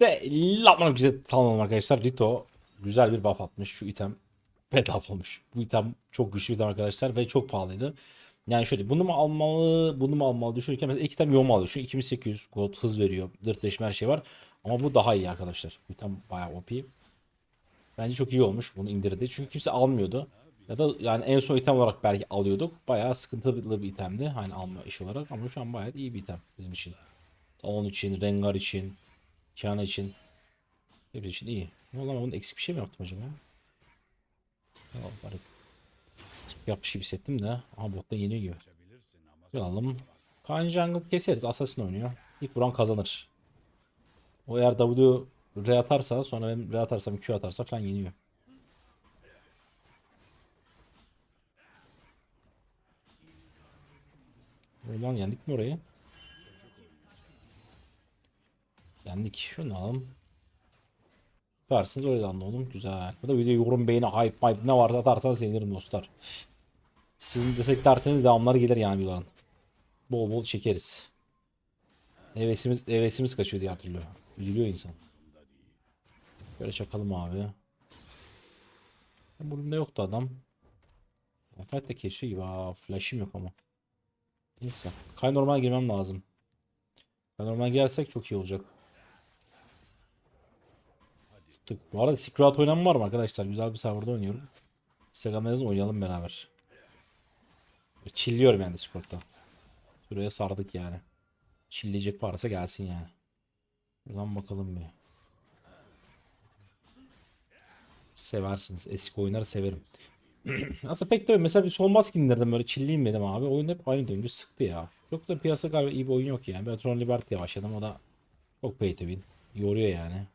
Ve lapmanım güzel tamam arkadaşlar. Rito güzel bir buff atmış. Şu item bedava olmuş. Bu item çok güçlü bir item arkadaşlar ve çok pahalıydı. Yani şöyle bunu mu almalı, bunu mu almalı düşünürken mesela iki item yoğun alıyor. Şu 2800 gold hız veriyor. Dırtleşme her şey var. Ama bu daha iyi arkadaşlar. Bu item bayağı OP. Bence çok iyi olmuş bunu indirdi. Çünkü kimse almıyordu. Ya da yani en son item olarak belki alıyorduk. Bayağı sıkıntılı bir itemdi. Hani alma iş olarak. Ama şu an bayağı iyi bir item bizim için. Talon için, Rengar için, Kiana için. Hepsi için iyi. Ne oldu ama bunun eksik bir şey mi yaptım acaba? Ya, bari yapmış gibi hissettim de. Aha botta yeniyor gibi. Bir alalım. Kaan Jungle keseriz. Assassin oynuyor. İlk vuran kazanır. O eğer W R atarsa sonra ben R atarsam Q atarsa falan yeniyor. Ulan yendik mi orayı? Yendik. Şunu alalım. Süpersiniz öyle anladım. Güzel. Bu da video yorum beğeni hype hype ne varsa atarsan sevinirim dostlar. Sizin desteklerseniz devamlar gelir yani videoların. Bol bol çekeriz. Hevesimiz, hevesimiz kaçıyor diğer türlü. Üzülüyor insan. Böyle çakalım abi. Burada yoktu adam. Fight de kesiyor gibi. Aa, flash'im yok ama. Neyse. Kay normal girmem lazım. Kay normal girersek çok iyi olacak. Tık. Bu arada Secret oynan var mı arkadaşlar? Güzel bir serverda oynuyorum. Instagram'da yazın oynayalım beraber. Çilliyorum yani Discord'da. Şuraya sardık yani. Çilleyecek varsa gelsin yani. Buradan bakalım bir. Seversiniz. Eski oyunları severim. Aslında pek de öyle. Mesela bir son mask indirdim böyle chilliyim dedim abi. Oyun hep aynı döngü sıktı ya. Çok da piyasada galiba iyi bir oyun yok yani. Ben Tron Liberty'ye başladım. O da çok pay to win. Yoruyor yani.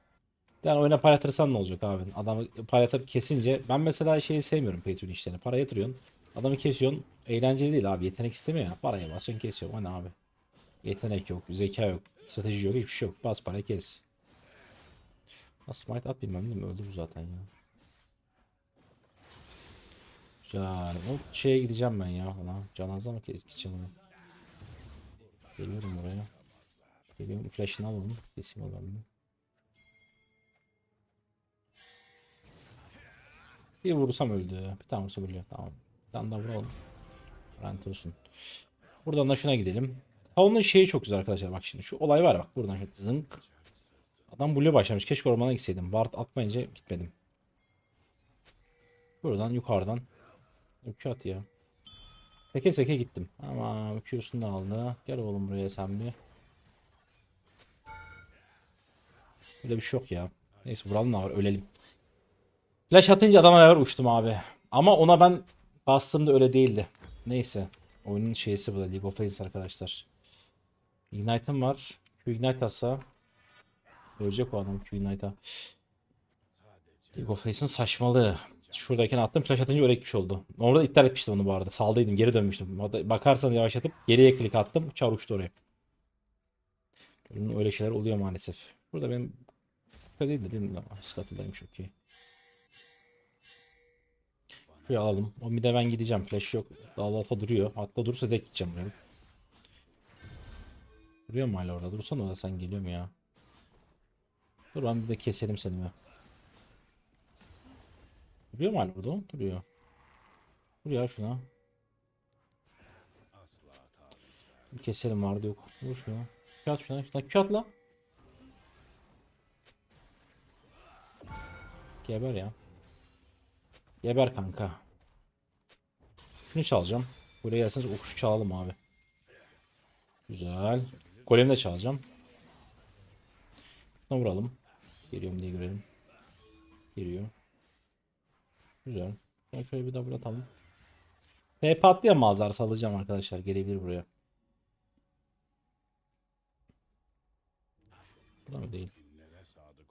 Yani oyuna para yatırsan ne olacak abi? Adamı para yatırıp kesince ben mesela şeyi sevmiyorum win işlerini. Para yatırıyorsun. Adamı kesiyorsun. Eğlenceli değil abi. Yetenek istemiyor ya. Paraya basıyorsun kesiyorsun. O ne abi? Yetenek yok. Zeka yok. Strateji yok. Hiçbir şey yok. Bas parayı kes. Smite at bilmem değil mi? Öldürür zaten ya. Güzel. O şeye gideceğim ben ya ona. Canaza mı gideceğim ona? Geliyorum oraya. Geliyorum. Flash'ını alalım. Kesim alalım. Bir vursam öldü. Bir tane vursam ölüyor. Tamam. Bir tane daha vuralım. Rant olsun. Buradan da şuna gidelim. Talon'un şeyi çok güzel arkadaşlar bak şimdi. Şu olay var bak. Buradan şöyle zınk. Adam blue başlamış. Keşke ormana gitseydim. Ward atmayınca gitmedim. Buradan yukarıdan. Ökü at ya. Seke seke gittim. Ama öküyorsun da aldı. Gel oğlum buraya sen bir. Öyle bir şey yok ya. Neyse vuralım da var ölelim. Flash atınca adama ayar uçtum abi. Ama ona ben bastığımda öyle değildi. Neyse. Oyunun şeysi bu da League of Legends arkadaşlar. Ignite'ım var. Q Ignite atsa ölecek o adam Q Ignite'a. League of Legends'ın saçmalığı. Şuradayken attım flash atınca öyle oldu. Orada iptal etmiştim onu bu arada. Saldıydım geri dönmüştüm. Bakarsanız yavaşlatıp geriye klik attım. Çar uçtu oraya. Öyle şeyler oluyor maalesef. Burada benim Şurada değil de değil mi? Scuttle'daymış okey. Şuraya alalım. O bir de ben gideceğim. Flash yok. Dal alfa duruyor. Hatta durursa tek gideceğim buraya. Duruyor mu hala orada? Dursana orada sen geliyor mu ya? Dur ben bir de keselim seni ya. Duruyor mu hala burada? Duruyor. Dur ya şuna. Bir keselim vardı yok. Dur şuna. Kağıt şuna. Şuna kağıt. Geber ya. Geber kanka. Şunu çalacağım. Buraya gelseniz okuşu çalalım abi. Güzel. Golemi de çalacağım. Şuna vuralım. Geliyorum diye görelim. Geliyor. Güzel. Ben şöyle bir double atalım. TP atlayamazlar salacağım arkadaşlar. Gelebilir buraya. Burada değil?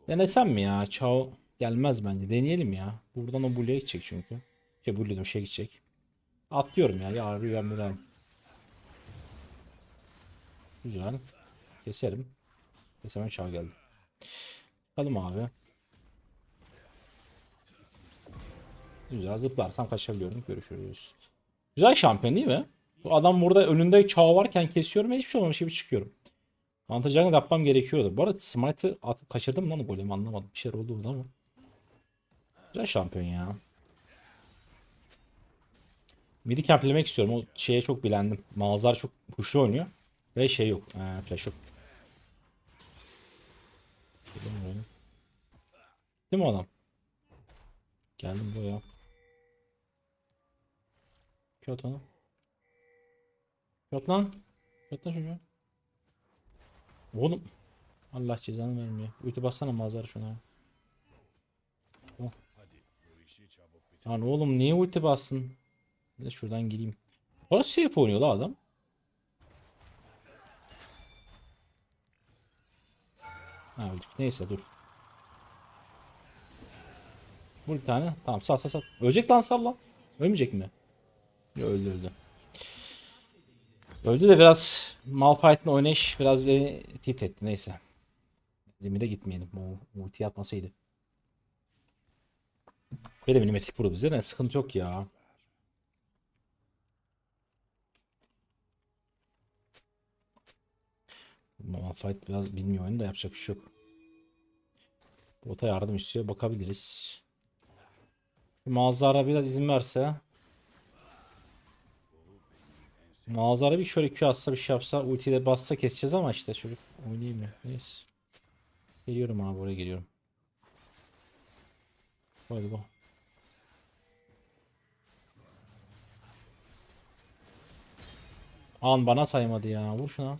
Denesem mi ya? Çao gelmez bence. Deneyelim ya. Buradan o Blue'ya gidecek çünkü. Şey diyorum şey gidecek. Atlıyorum ya. Ya rüyam rüyam. Güzel. Keserim. Kesemem çağ geldi. Bakalım abi. Güzel zıplarsam kaçabiliyorum. Görüşürüz. Güzel şampiyon değil mi? Bu adam burada önünde çağ varken kesiyorum hiçbir şey olmamış gibi çıkıyorum. Jungle yapmam gerekiyordu. Bu arada Smite'ı atıp kaçırdım lan golemi anlamadım. Bir şeyler oldu orada ama. Güzel şampiyon ya. Midi camplemek istiyorum. O şeye çok bilendim. Mağazalar çok kuşlu oynuyor. Ve şey yok. Ee, flash yok. Değil mi adam? Geldim buraya. Köt onu. Köt lan. Köt lan şunu. Oğlum. Allah cezanı vermiyor. Ulti bassana mağazara şuna. Oh. Lan oğlum niye ulti bastın? Bir de şuradan gireyim. Orası safe oynuyor la adam. Ha öldük. Neyse dur. Vur bir tane. Tamam sal sal sal. Ölecek lan sal lan. Ölmeyecek mi? Yo, öldü öldü. Öldü de biraz Malphite'ın oynayış biraz beni tilt etti. Neyse. Zemide gitmeyelim. O ulti atmasaydı. Böyle milimetrik vurdu bize de sıkıntı yok ya. Malphite biraz bilmiyor oyunu da yapacak bir şey yok. Bota yardım istiyor. Bakabiliriz. Mağazara biraz izin verse. Mağazara bir şöyle Q atsa bir şey yapsa ultiyi de bassa keseceğiz ama işte çocuk oynayamıyor. Neyse. Geliyorum abi oraya geliyorum. Hadi bu. An bana saymadı ya. Vur şuna.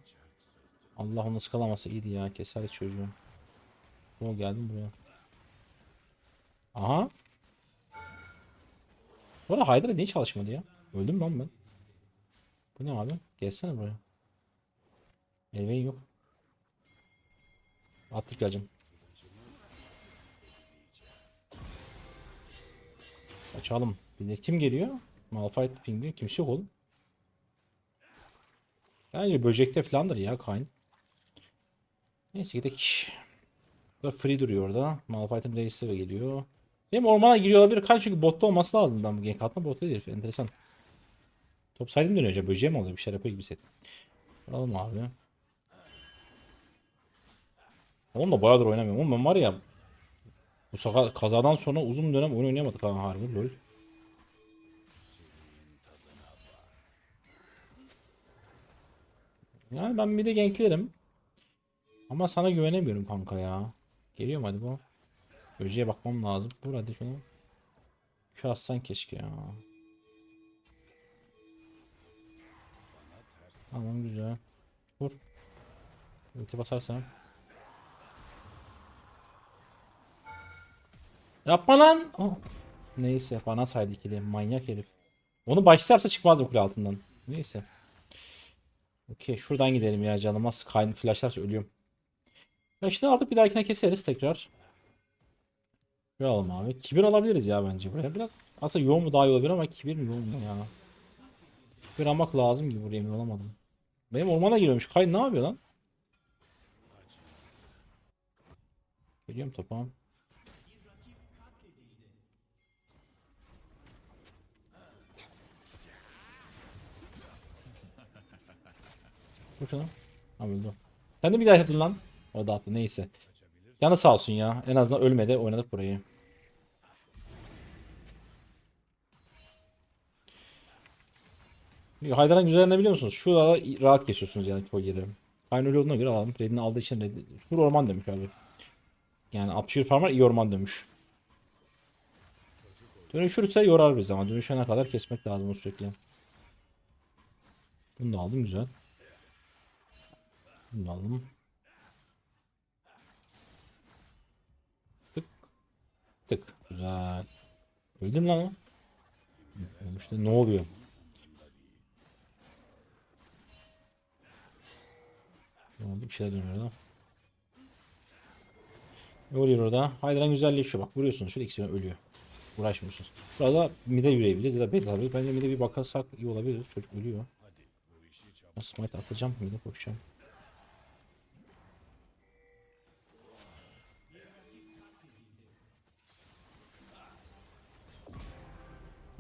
Allah onu sıkalaması iyiydi ya. Keser çocuğu. O geldim buraya. Aha. Bu arada Hydra niye çalışmadı ya? Öldüm lan ben. Bu ne abi? Gelsene buraya. Elven yok. Attık geleceğim. Açalım. Bir kim geliyor? Malphite Penguin. Kimse yok oğlum. Bence böcekte falandır ya Kayn. Neyse gidelim. Bu free duruyor orada. Malphite'ın Blaze'e geliyor. Benim ormana giriyor olabilir. Kayn çünkü botta olması lazım. Ben bu gank atma botta değil. Enteresan. Top saydım dönüyor acaba. Böceğe mi oluyor? Bir şey yapıyor gibi set. Alalım abi. Da bayağıdır oynamıyorum. Oğlum ben var ya bu saka kazadan sonra uzun dönem oyun oynayamadık ha harbi lol. Yani ben bir de ganklerim. Ama sana güvenemiyorum kanka ya. Geliyorum hadi bu. Böceğe bakmam lazım. Vur hadi şunu. Şu aslan keşke ya. Tamam güzel. Vur. Ulti basarsan. Yapma lan. Oh. Neyse bana saydı ikili. Manyak herif. Onu başta yapsa çıkmazdı kule altından. Neyse. Okey şuradan gidelim ya canıma Sky'ın flashlarsa ölüyorum. Flash'ını aldık bir dahakine keseriz tekrar. Şöyle alalım abi. Kibir alabiliriz ya bence buraya. Biraz aslında yoğun mu daha iyi olabilir ama kibir mi yoğun mu ya? Kibir almak lazım gibi buraya emin olamadım. Benim ormana giriyormuş. Kay ne yapıyor lan? Geliyorum topa. Vur şunu. Ha öldü. Sen de bir daha attın lan. O da attı neyse. Canı sağ olsun ya. En azından ölmedi oynadık burayı. Haydar'ın güzel ne biliyor musunuz? Şuralara rahat geçiyorsunuz yani çoğu yeri. Aynı öyle olduğuna göre alalım. Red'ini aldığı için Red... Sur orman demiş abi. Yani 61 parmak iyi orman demiş. Dönüşürse yorar bizi ama dönüşene kadar kesmek lazım o sürekli. Bunu da aldım güzel. Bunu da aldım. Tık. Güzel. Öldüm lan o. İşte ne oluyor? Ne oldu? Bir şeyler dönüyor lan. Ne oluyor orada? Haydıran güzelliği şu bak. Vuruyorsunuz. Şöyle ikisi ölüyor. Uğraşmıyorsunuz. Burada mide yürüyebiliriz ya da base alabiliriz. Bence mide bir bakarsak iyi olabilir. Çocuk ölüyor. Ben smite atacağım. Mide koşacağım.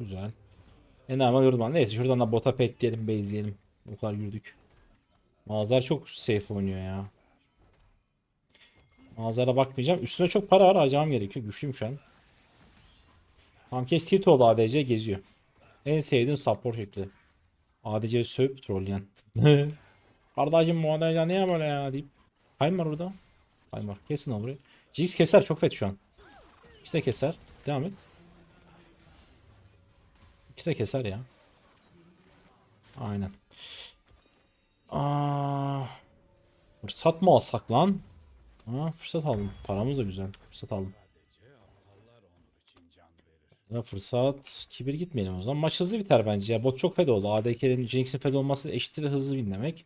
Güzel. En normal yürüdüm. Neyse şuradan da bota pet diyelim, base diyelim. Bu kadar yürüdük. Mağazalar çok safe oynuyor ya. Manzara bakmayacağım. Üstüne çok para var harcamam gerekiyor. Güçlüyüm şu an. Tamam kes tilt oldu ADC geziyor. En sevdiğim support şekli. ADC'yi sövüp trolleyen. Kardeşim bu ADC niye böyle ya deyip. Time var orada. Time var. Kesin al burayı. Jinx keser çok fet şu an. De keser. Devam et. İkisi de keser ya. Aynen. Aa, fırsat mı alsak lan? Ha, fırsat aldım. Paramız da güzel. Fırsat aldım. Ya fırsat kibir gitmeyelim o zaman. Maç hızlı biter bence ya. Bot çok fed oldu. ADK'lerin Jinx'in fed olması eşittir hızlı win demek.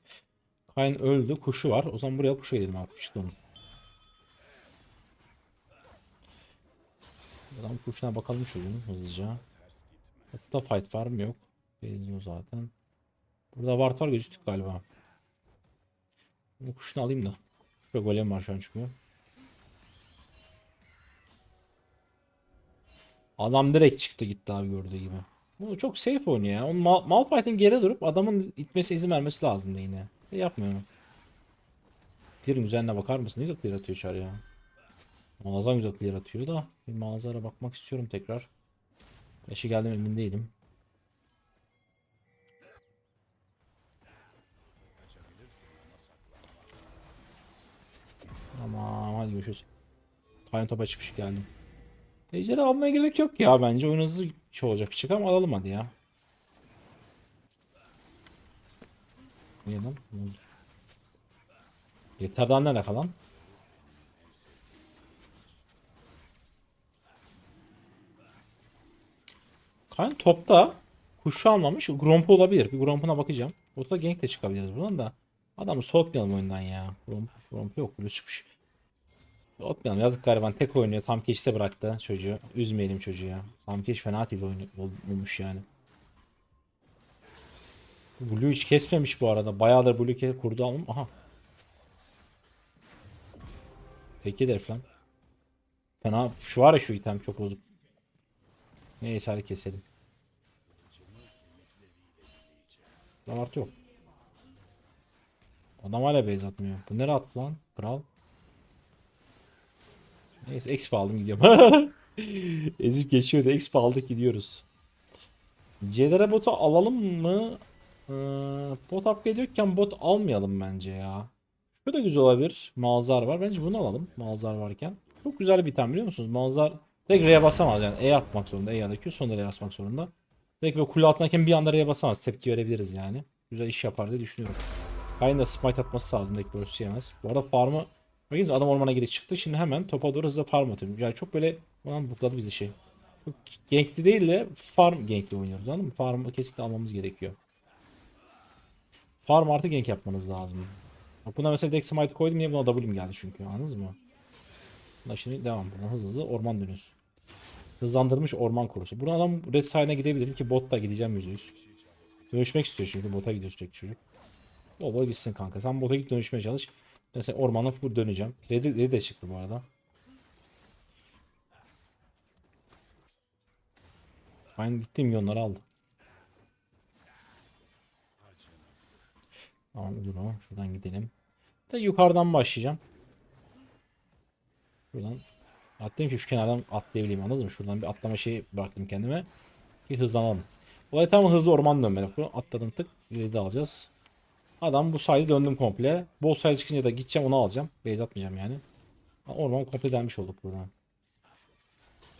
Kayn öldü. Kuşu var. O zaman buraya kuşa gidelim abi. Kuş çıktı onun. Adam kuşuna bakalım çocuğun hızlıca. Hatta fight var mı yok. Belli o zaten. Burada ward var gözüktük galiba. Bu kuşunu alayım da. Şurada golem var şu an çünkü. Adam direkt çıktı gitti abi gördüğü gibi. Bu çok safe oynuyor ya. Onun Mal Malphite'in geri durup adamın itmesi izin vermesi lazım yine. E yapmıyor. Clear'ın güzelliğine bakar mısın? Ne güzel clear atıyor çar ya. Muazzam güzel clear atıyor da. Bir manzara bakmak istiyorum tekrar. Eşi geldim emin değilim. Tamam hadi görüşürüz. Kayın topa çıkmış geldim. Ejderi almaya gerek yok ya bence. Oyun hızlı şey olacak çık ama alalım hadi ya. Niye lan? Ne oldu? Yeter Kayn topta kuşu almamış. Gromp olabilir. Bir Gromp'una bakacağım. Ortada gank de çıkabiliriz buradan da. Adamı soğutmayalım oyundan ya. Gromp, Gromp yok. Blue çıkmış. Soğutmayalım. Yazık gariban. Tek oynuyor. Tam keşte bıraktı çocuğu. Üzmeyelim çocuğu ya. Tam keş fena değil olmuş yani. Blue hiç kesmemiş bu arada. Bayağıdır Blue kurdu alım. Aha. Peki herif lan. Fena. Şu var ya şu item çok bozuk. Neyse hadi keselim. Adam artı yok. Adam hala base atmıyor. Bu nereye attı lan? Kral. Neyse exp aldım gidiyorum. Ezip geçiyordu. Exp aldık gidiyoruz. CDR botu alalım mı? Ee, bot upgrade yokken bot almayalım bence ya. Şu da güzel olabilir. Malzar var. Bence bunu alalım. Malzar varken. Çok güzel bir item biliyor musunuz? Malzar Direkt R'ye basamaz yani. E atmak zorunda. E ya da Q sonra R'ye basmak zorunda. Direkt böyle kule altındayken bir anda R'ye basamaz. Tepki verebiliriz yani. Güzel iş yapar diye düşünüyorum. Kayn da smite atması lazım. Direkt burst yemez. Bu arada farmı Bakınız adam ormana geri çıktı. Şimdi hemen topa doğru hızlı farm atıyorum. Yani çok böyle ulan bukladı bizi şey. Çok gankli değil de farm gankli oynuyoruz anladın mı? Farmı kesinlikle almamız gerekiyor. Farm artı gank yapmanız lazım. Bak buna mesela direkt smite koydum niye buna W'm geldi çünkü anladınız mı? Buna şimdi devam. Buna hızlı hızlı orman dönüyoruz. Hızlandırmış orman korusu. Buradan adam red side'e gidebilirim ki bot da gideceğim %100. Dönüşmek istiyor çünkü bota gidiyor sürekli çocuk. Bol gitsin kanka. Sen bota git dönüşmeye çalış. Mesela ormana full döneceğim. Red'i Red'i de çıktı bu arada. Aynı gittiğim yonları aldı. Tamam dur o. Şuradan gidelim. Da yukarıdan başlayacağım. Şuradan atlayayım ki şu kenardan atlayabileyim anladın mı? Şuradan bir atlama şeyi bıraktım kendime. Ki hızlanalım. Olay tam hızlı orman. Bunu atladım tık. Red'i alacağız. Adam bu sayede döndüm komple. Bol sayı çıkınca da gideceğim onu alacağım. Base atmayacağım yani. Orman komple delmiş olduk buradan.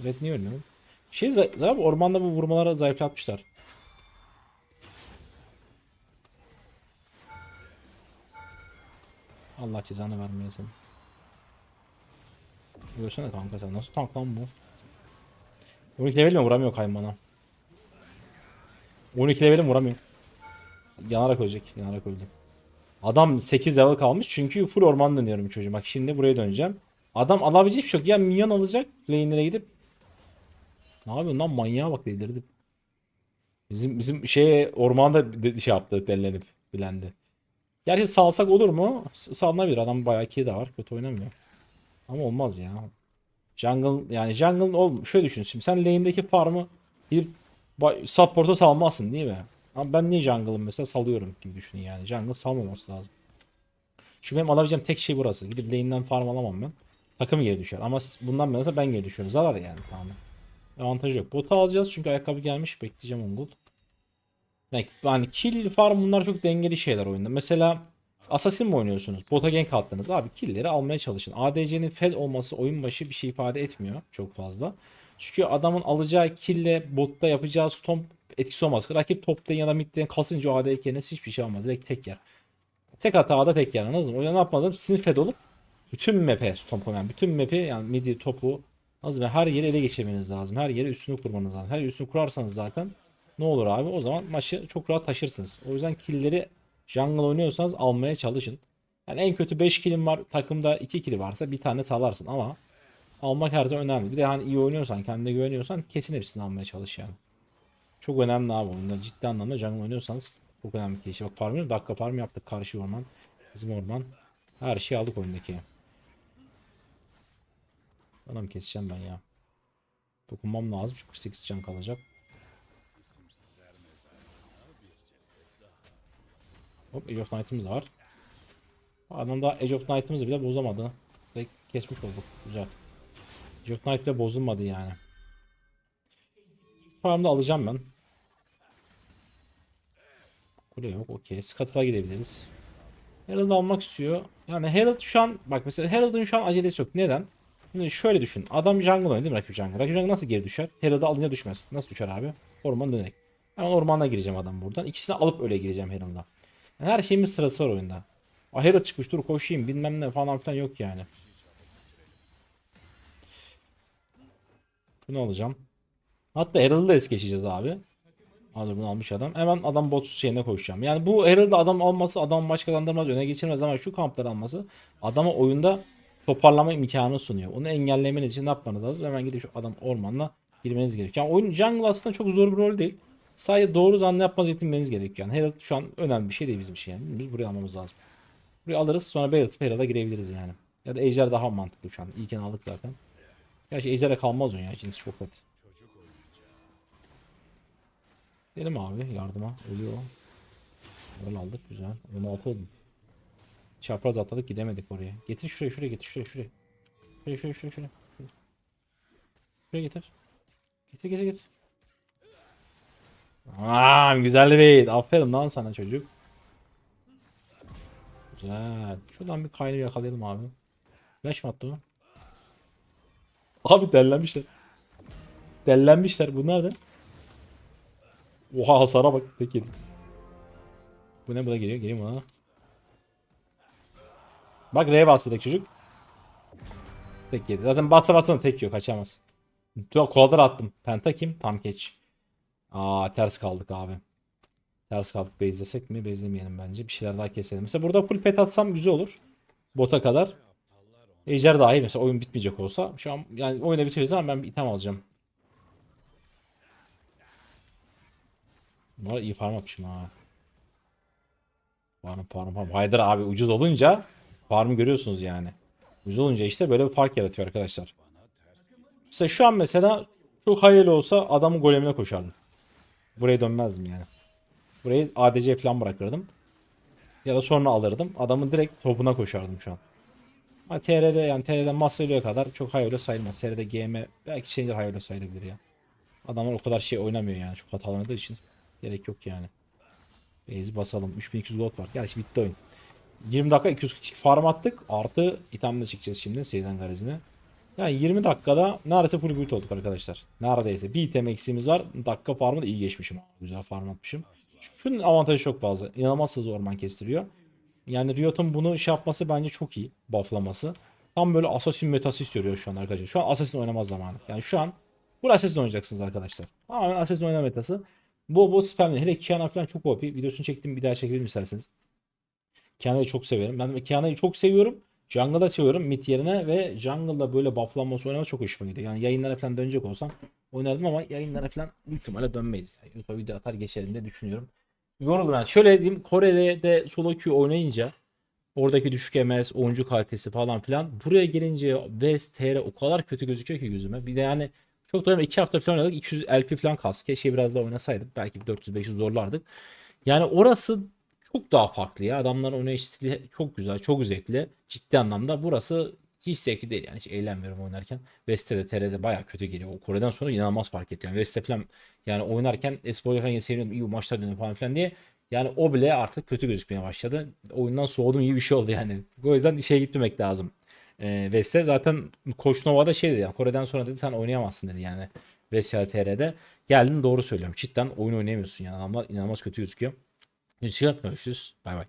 Red niye ölmüyor? Şey zaten ormanda bu vurmalara zayıflatmışlar. Allah cezanı vermeyesin. Görsene kanka sen nasıl tank lan bu? 12 level mi vuramıyor kaymana? 12 level'im vuramıyor. Yanarak ölecek. Yanarak öldü. Adam 8 level kalmış çünkü full orman dönüyorum çocuğum. Bak şimdi buraya döneceğim. Adam alabilecek bir şey yok. Ya minyon alacak lane'lere gidip. Ne yapıyorsun lan manyağa bak delirdim. Bizim bizim şey ormanda de- şey yaptı dellenip bilendi. Gerçi salsak olur mu? Salınabilir. Adam bayağı key de var. Kötü oynamıyor. Ama olmaz ya. Jungle yani jungle ol şöyle düşün şimdi sen lane'deki farmı ba- support'a salmazsın değil mi? Ama ben niye jungle'ım mesela salıyorum gibi düşünün yani. Jungle salmaması lazım. Çünkü benim alabileceğim tek şey burası. Gidip lane'den farm alamam ben. takım geri düşer. Ama bundan mesela ben geri düşüyorum. Zarar yani tamamen. Avantajı yok. Botu alacağız çünkü ayakkabı gelmiş. Bekleyeceğim Ungul. Yani, yani kill farm bunlar çok dengeli şeyler oyunda. Mesela Assassin mi oynuyorsunuz? Bota gank attınız. Abi killleri almaya çalışın. ADC'nin fed olması oyun başı bir şey ifade etmiyor çok fazla. Çünkü adamın alacağı kille botta yapacağı stomp etkisi olmaz. Rakip top lane ya da mid lane kasınca o AD hiçbir şey olmaz. Direkt tek yer. Tek hatada tek yer anladınız mı? O yüzden ne yapmadım? Sizin fed olup bütün map'e stomp koyman. bütün map'i yani midi topu az ve her yeri ele geçirmeniz lazım. Her yere üstünü kurmanız lazım. Her üstünü kurarsanız zaten ne olur abi? O zaman maçı çok rahat taşırsınız. O yüzden killleri jungle oynuyorsanız almaya çalışın. Yani en kötü 5 killim var. Takımda 2 kill varsa bir tane salarsın ama almak her zaman önemli. Bir de hani iyi oynuyorsan, kendine güveniyorsan kesin hepsini almaya çalış yani. Çok önemli abi oyunda. Ciddi anlamda jungle oynuyorsanız çok önemli bir şey. Bak farm dakika farm yaptık karşı orman. Bizim orman. Her şeyi aldık oyundaki. Bana mı keseceğim ben ya? Dokunmam lazım çünkü 48 can kalacak. Hop Age of Knight'ımız var. Adam da Age of Knight'ımızı bile bozamadı. Direkt kesmiş olduk. Güzel. Age of Knight bozulmadı yani. Farmda alacağım ben. Kule yok okey. Scuttle'a gidebiliriz. Herald almak istiyor. Yani Herald şu an bak mesela Herald'ın şu an acelesi yok. Neden? Şimdi şöyle düşün. Adam jungle oynuyor değil mi rakip jungle? Rakip jungle nasıl geri düşer? Herald'ı alınca düşmez. Nasıl düşer abi? Orman dönerek. Hemen ormana gireceğim adam buradan. İkisini alıp öyle gireceğim Herald'a. Yani her şeyin bir sırası var oyunda. Ah Herald çıkmış dur koşayım bilmem ne falan filan yok yani. Bunu alacağım. Hatta Herald'ı da es geçeceğiz abi. Hadi bunu almış adam. Hemen adam bot şeyine koşacağım. Yani bu Herald'ı adam alması adam maç kazandırmaz öne geçirmez ama şu kampları alması adama oyunda toparlama imkanı sunuyor. Onu engellemeniz için ne yapmanız lazım? Hemen gidip şu adam ormanla girmeniz gerekiyor. Yani oyun jungle aslında çok zor bir rol değil. Sadece doğru zanlı yapmanızı yetinmeniz gerekiyor. Yani Herald şu an önemli bir şey değil bizim için yani. Biz buraya almamız lazım. Buraya alırız sonra Bale atıp Herald'a girebiliriz yani. Ya da Ejder daha mantıklı şu an. İlken aldık zaten. Gerçi Ejder'e kalmaz o ya. İçiniz çok kötü. Gidelim abi yardıma. Ölüyor. Öyle aldık güzel. 16 oldum. Çapraz atladık gidemedik oraya. Getir şuraya şuraya getir şuraya. Şuraya şuraya şuraya şuraya. Şuraya, şuraya getir. Getir getir getir. Aaa güzel bait. Aferin lan sana çocuk. Güzel. Şuradan bir kaynağı yakalayalım abi. Flash mı attı? Abi dellenmişler. Dellenmişler. Bunlar da. Oha hasara bak. Tek. Bu ne bu da geliyor. Geleyim ona. Bak R'ye bastı direkt çocuk. Tek yedi. Zaten bassa da tek yok. Kaçamaz. Koladar attım. Penta kim? Tam geç. Aa ters kaldık abi. Ters kaldık. Base'lesek mi? Base'lemeyelim bence. Bir şeyler daha keselim. Mesela burada full pet atsam güzel olur. Bota kadar. Ejder dahil mesela oyun bitmeyecek olsa. Şu an yani oyunu bitiririz ama ben bir item alacağım. Bunlar iyi farm yapmışım ha. Farm farm farm. Haydar abi ucuz olunca farmı görüyorsunuz yani. Ucuz olunca işte böyle bir fark yaratıyor arkadaşlar. Mesela şu an mesela çok hayırlı olsa adamın golemine koşardım. Buraya dönmezdim yani. Burayı ADC falan bırakırdım. Ya da sonra alırdım. Adamın direkt topuna koşardım şu an. Ama TR'de yani TR'de Master'lığa kadar çok hayırlı sayılmaz. TR'de GM belki şeyler hayırlı sayılabilir ya. Adamlar o kadar şey oynamıyor yani. Çok oynadığı için. Gerek yok yani. Base basalım. 3200 gold var. Gerçi bitti oyun. 20 dakika 242 farm attık. Artı itemle çıkacağız şimdi Seyden garajine. Yani 20 dakikada neredeyse full build olduk arkadaşlar. Neredeyse. Bir item eksiğimiz var. Dakika farmı da iyi geçmişim. Güzel farm atmışım. Şunun avantajı çok fazla. İnanılmaz hızlı orman kestiriyor. Yani Riot'un bunu şey yapması bence çok iyi. Bufflaması. Tam böyle Assassin metası istiyor şu an arkadaşlar. Şu an Assassin oynamaz zamanı. Yani şu an bu Assassin oynayacaksınız arkadaşlar. Tamamen Assassin oynama metası. Bol bol spamli. Hele Kiana falan çok OP. Videosunu çektim bir daha çekebilirim isterseniz. Kiana'yı çok severim. Ben Kiana'yı çok seviyorum. Jungle'da seviyorum mid yerine ve jungle'da böyle bufflanması oynamak çok hoşuma gidiyor. Yani yayınlara falan dönecek olsam oynardım ama yayınlara falan büyük ihtimalle dönmeyiz. Yani YouTube'a video atar geçerim diye düşünüyorum. Yoruldum yani. Şöyle diyeyim Kore'de de solo queue oynayınca oradaki düşük MS, oyuncu kalitesi falan filan buraya gelince West, TR o kadar kötü gözüküyor ki gözüme. Bir de yani çok da 2 hafta falan oynadık. 200 LP falan kas. Keşke biraz daha oynasaydık. Belki bir 400-500 zorlardık. Yani orası çok daha farklı ya. Adamların stili çok güzel, çok zevkli. Ciddi anlamda burası hiç zevkli değil yani hiç eğlenmiyorum oynarken. Veste de TR'de baya kötü geliyor. O Kore'den sonra inanılmaz fark etti. Yani Veste falan yani oynarken Espor falan seviniyordum iyi maçlar dönüyor falan filan diye. Yani o bile artık kötü gözükmeye başladı. Oyundan soğudum iyi bir şey oldu yani. O yüzden işe gitmemek lazım. Ee, Veste zaten Koç Nova da şey dedi yani Kore'den sonra dedi sen oynayamazsın dedi yani. Vesya TR'de. Geldin doğru söylüyorum. Cidden oyun oynayamıyorsun yani. Adamlar inanılmaz kötü gözüküyor. Görüşürüz. Bay bay.